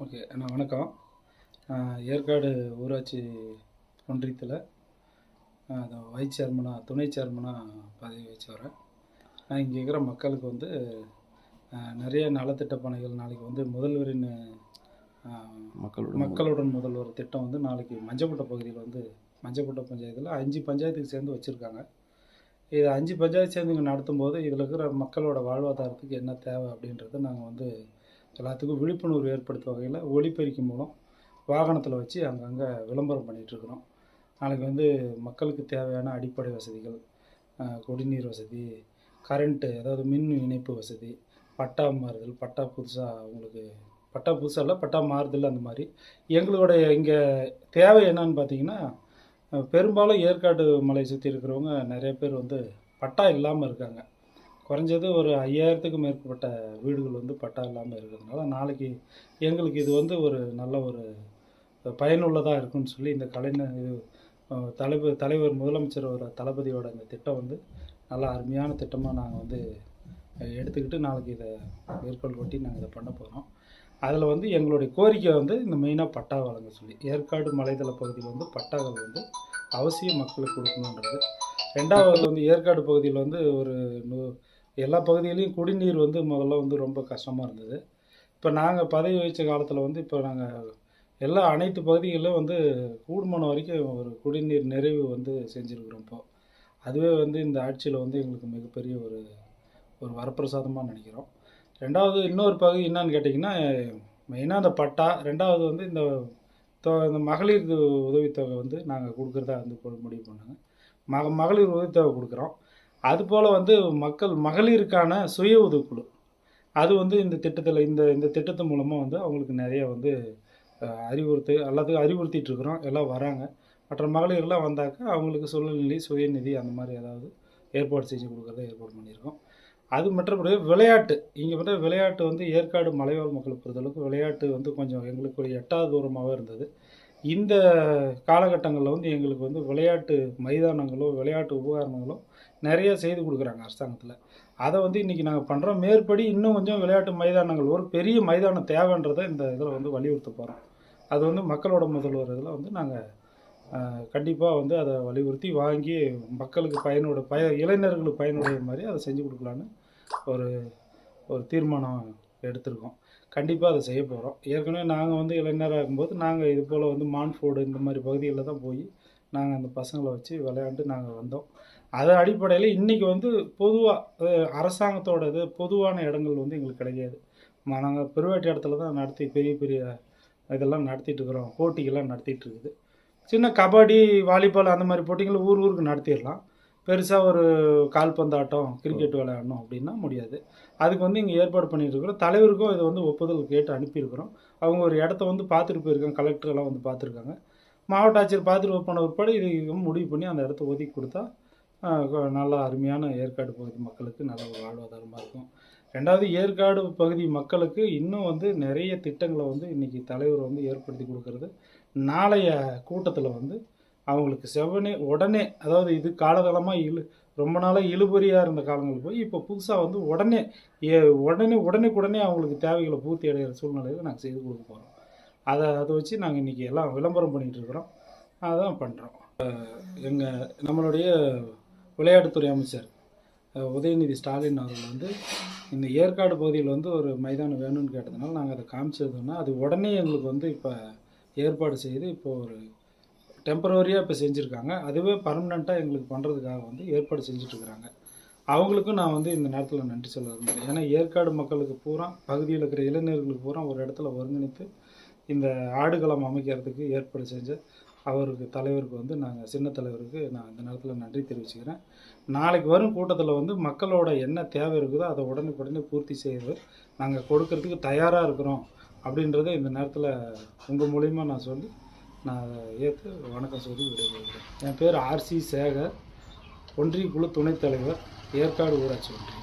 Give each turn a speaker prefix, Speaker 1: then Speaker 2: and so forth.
Speaker 1: Okay அண்ணா வணக்கம். ஏற்காடு ஊராட்சி ஒன்றியத்தில் வைஸ் சேர்மனாக துணை சேர்மனாக பதவி வச்சு வரேன் நான் இங்கே இருக்கிற மக்களுக்கு வந்து நிறைய நலத்திட்ட பணிகள் நாளைக்கு வந்து முதல்வரின் அஹ்,
Speaker 2: மக்களோட
Speaker 1: மக்களுடன் முதல்வர் திட்டம் வந்து நாளைக்கு மஞ்சக்குட்டை பகுதியில் வந்து மஞ்சக்குட்டை பஞ்சாயத்தில் அஞ்சு பஞ்சாயத்துக்கு சேர்ந்து வச்சுருக்காங்க. இது அஞ்சு பஞ்சாயத்து சேர்ந்து இங்கே நடத்தும்போது இதில் இருக்கிற மக்களோட வாழ்வாதாரத்துக்கு என்ன தேவை அப்படின்றத நாங்கள் வந்து எல்லாத்துக்கும் விழிப்புணர்வு ஏற்படுத்தும் வகையில் ஒளிப்பெருக்கி மூலம் வாகனத்தில் வச்சு அங்கங்கே விளம்பரம் பண்ணிகிட்ருக்குறோம் நாளைக்கு வந்து மக்களுக்கு தேவையான அடிப்படை வசதிகள் குடிநீர் வசதி கரண்ட்டு அதாவது மின் இணைப்பு வசதி பட்டா மாறுதல் பட்டா புதுசாக அவங்களுக்கு பட்டா புதுசாக இல்லை பட்டா மாறுதல் அந்த மாதிரி. எங்களுடைய இங்கே தேவை என்னன்னு பார்த்தீங்கன்னா பெரும்பாலும் ஏற்காடு மலை சுற்றி இருக்கிறவங்க நிறைய பேர் வந்து பட்டா இல்லாமல் இருக்காங்க. குறைஞ்சது ஒரு ஐயாயிரத்துக்கு மேற்பட்ட வீடுகள் வந்து பட்டா இல்லாமல் இருக்கிறதுனால நாளைக்கு எங்களுக்கு இது வந்து ஒரு நல்ல ஒரு பயனுள்ளதாக இருக்கும்னு சொல்லி இந்த கலைஞர் இது அஹ், தலைவர் முதலமைச்சர் ஒரு தளபதியோட இந்த திட்டம் வந்து நல்ல அருமையான திட்டமாக நாங்கள் வந்து எடுத்துக்கிட்டு நாளைக்கு இதை மேற்கோள் கொட்டி நாங்கள் இதை பண்ண போகிறோம் அதில் வந்து எங்களுடைய கோரிக்கை வந்து இந்த மெயினாக பட்டா வழங்க சொல்லி ஏற்காடு மலைதள பகுதியில் வந்து பட்டாக்கள் வந்து அவசியம் மக்களுக்கு கொடுக்கணுன்றது ரெண்டாவது வந்து ஏற்காடு பகுதியில் வந்து ஒரு நூ- எல்லா பகுதியிலையும் குடிநீர் வந்து முதல்ல வந்து ரொம்ப கஷ்டமாக இருந்தது. இப்போ நாங்கள் பதவி வகித்த காலத்தில் வந்து இப்போ நாங்கள் எல்லா அனைத்து பகுதிகளிலும் வந்து கூடுமான வரைக்கும் ஒரு குடிநீர் நிறைவு வந்து செஞ்சுருக்குறோம் இப்போது அதுவே வந்து இந்த ஆட்சியில் வந்து எங்களுக்கு மிகப்பெரிய ஒரு ஒரு வரப்பிரசாதமாக நினைக்கிறோம். ரெண்டாவது இன்னொரு பகுதி என்னான்னு கேட்டிங்கன்னா மெயினாக அந்த பட்டா ரெண்டாவது வந்து இந்த தொ இந்த மகளிர் உதவித்தொகை வந்து நாங்கள் கொடுக்குறதா வந்து முடிவு பண்ணாங்க. மக மகளிர் உதவித்தொகை கொடுக்குறோம். அதுபோல் வந்து மக்கள் மகளிருக்கான சுய உதவிக்குழு அது வந்து இந்த திட்டத்தில் இந்த இந்த திட்டத்து மூலமாக வந்து அவங்களுக்கு நிறைய வந்து அறிவுறுத்து எல்லாத்துக்கும் அறிவுறுத்திட்டு இருக்கிறோம். எல்லாம் வராங்க. மற்ற மகளிர்லாம் வந்தாக்கா அவங்களுக்கு சூழ்நிலை சுயநிதி அந்த மாதிரி ஏதாவது ஏற்பாடு செஞ்சு கொடுக்குறத ஏற்பாடு பண்ணியிருக்கோம். அது மற்றபடி விளையாட்டு. இங்கே வந்து விளையாட்டு வந்து ஏற்காடு மலைவாழ் மக்களை பொறுத்தளவுக்கு விளையாட்டு வந்து கொஞ்சம் எங்களுக்கு ஒரு எட்டாவது தூரமாகவே இருந்தது. இந்த காலகட்டங்களில் வந்து எங்களுக்கு வந்து விளையாட்டு மைதானங்களோ விளையாட்டு உபகரணங்களோ நிறைய செய்து கொடுக்குறாங்க அரசாங்கத்தில். அதை வந்து இன்றைக்கி நாங்கள் பண்ணுறோம் மேற்படி இன்னும் கொஞ்சம் விளையாட்டு மைதானங்கள் ஒரு பெரிய மைதானம் தேவைன்றதை இந்த இதில் வந்து வலியுறுத்த போகிறோம் அது வந்து மக்களோட முதல்வர் இதில் வந்து நாங்கள் கண்டிப்பாக வந்து அதை வலியுறுத்தி வாங்கி மக்களுக்கு பயனோட பய இளைஞர்களுக்கு பயனுடைய மாதிரி அதை செஞ்சு கொடுக்கலான்னு ஒரு ஒரு தீர்மானம் எடுத்திருக்கோம். கண்டிப்பாக அதை செய்ய போகிறோம் ஏற்கனவே நாங்கள் வந்து இளைஞராக இருக்கும்போது நாங்கள் இது போல் வந்து மான்ஃபோர்டு இந்த மாதிரி பகுதிகளில் தான் போய் நாங்கள் அந்த பசங்களை வச்சு விளையாண்டு நாங்கள் வந்தோம். அதன் அடிப்படையில் இன்றைக்கி வந்து பொதுவாக அரசாங்கத்தோட இது பொதுவான இடங்கள் வந்து எங்களுக்கு கிடைக்காது. நாங்கள் பெருவாட்டி இடத்துல தான் நடத்தி பெரிய பெரிய இதெல்லாம் நடத்திட்டு இருக்கிறோம். போட்டிகள்லாம் நடத்திட்டு இருக்குது. சின்ன கபடி வாலிபால் அந்த மாதிரி போட்டிகள் ஊர் ஊருக்கு நடத்திடலாம். பெருசாக ஒரு கால்பந்தாட்டம் கிரிக்கெட் விளையாடணும் அப்படின்னா முடியாது. அதுக்கு வந்து இங்கே ஏற்பாடு பண்ணிட்டு இருக்கிறோம். தலைவருக்கும் இதை வந்து ஒப்புதல் கேட்டு அனுப்பியிருக்கிறோம். அவங்க ஒரு இடத்த வந்து பார்த்துட்டு போயிருக்காங்க. கலெக்டரெல்லாம் வந்து பார்த்துருக்காங்க. மாவட்ட ஆட்சியர் பார்த்துட்டு போன பிற்பாடு இது முடிவு பண்ணி அந்த இடத்த ஒதுக்கி கொடுத்தா நல்லா அருமையான ஏற்காடு பகுதி மக்களுக்கு நல்ல ஒரு வாழ்வாதாரமாக இருக்கும். ரெண்டாவது ஏற்காடு பகுதி மக்களுக்கு இன்னும் வந்து நிறைய திட்டங்களை வந்து இன்றைக்கி தலைவர் வந்து ஏற்படுத்தி கொடுக்கறது. நாளைய கூட்டத்தில் வந்து அவங்களுக்கு செவனே உடனே அதாவது இது காலகாலமாக இழு ரொம்ப நாளாக இழுபறியாக இருந்த காலங்கள் போய் இப்போ புதுசாக வந்து உடனே ஏ உடனே உடனே அவங்களுக்கு தேவைகளை பூர்த்தி அடைகிற சூழ்நிலையில் நாங்கள் செய்து கொடுக்க போகிறோம் அதை அதை வச்சு நாங்கள் இன்றைக்கி எல்லாம் விளம்பரம் பண்ணிகிட்டு இருக்கிறோம். அதான் பண்ணுறோம் எங்கள் நம்மளுடைய விளையாட்டுத்துறை அமைச்சர் உதயநிதி ஸ்டாலின் அவர்கள் வந்து இந்த ஏற்காடு பகுதியில் வந்து ஒரு மைதானம் வேணும்னு கேட்டதுனால நாங்கள் அதை காமிச்சதுன்னா அது உடனே எங்களுக்கு வந்து இப்போ ஏற்பாடு செய்து இப்போ ஒரு டெம்பரவரியாக இப்போ செஞ்சுருக்காங்க. அதுவே பர்மனெண்ட்டாக எங்களுக்கு பண்ணுறதுக்காக வந்து ஏற்பாடு செஞ்சிட்ருக்குறாங்க அவங்களுக்கும் நான் வந்து இந்த நேரத்தில் நன்றி சொல்ல விரும்புகிறேன் ஏன்னா ஏற்காடு மக்களுக்கு பூரா பகுதியில் இருக்கிற இளைஞர்களுக்கு பூரா ஒரு இடத்துல ஒருங்கிணைத்து இந்த ஆடுகளம் அமைக்கிறதுக்கு ஏற்பாடு செஞ்ச அவருக்கு தலைவருக்கு வந்து நாங்கள் சின்ன தலைவருக்கு நான் இந்த நேரத்தில் நன்றி தெரிவிச்சுக்கிறேன். நாளைக்கு வரும் கூட்டத்தில் வந்து மக்களோட என்ன தேவை இருக்குதோ அதை உடனுக்குடனே பூர்த்தி செய்து நாங்கள் கொடுக்கறதுக்கு தயாராக இருக்கிறோம். அப்படின்றத இந்த நேரத்தில் உங்கள் மூலிமா நான் சொல்லி நான் அதை ஏற்று வணக்கம் சொல்லி விடைபெறுகிறேன். என் பேர் ஆர்சி சேகர். ஒன்றிய குழு துணைத் தலைவர் ஏற்காடு ஊராட்சி ஒன்றியம்.